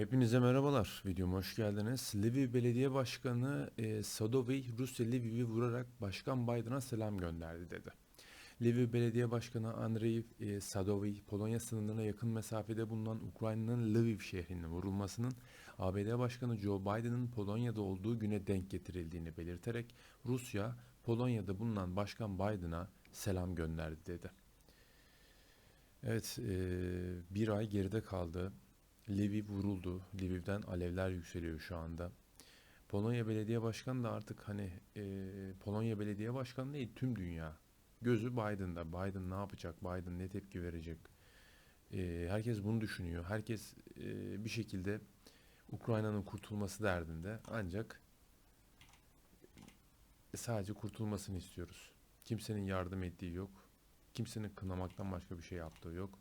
Hepinize merhabalar. Videoma hoş geldiniz. Lviv Belediye Başkanı e, Sadovey Rusya Lviv'i vurarak Başkan Biden'a selam gönderdi dedi. Lviv Belediye Başkanı Andrei e, Sadovey, Polonya sınırına yakın mesafede bulunan Ukrayna'nın Lviv şehrinin vurulmasının ABD Başkanı Joe Biden'ın Polonya'da olduğu güne denk getirildiğini belirterek Rusya, Polonya'da bulunan Başkan Biden'a selam gönderdi dedi. Evet, e, bir ay geride kaldı. Lviv vuruldu. Lviv'den alevler yükseliyor şu anda. Polonya Belediye Başkanı da artık hani e, Polonya Belediye Başkanı değil tüm dünya. Gözü Biden'da. Biden ne yapacak? Biden ne tepki verecek? E, herkes bunu düşünüyor. Herkes e, bir şekilde Ukrayna'nın kurtulması derdinde. Ancak sadece kurtulmasını istiyoruz. Kimsenin yardım ettiği yok. Kimsenin kınamaktan başka bir şey yaptığı yok.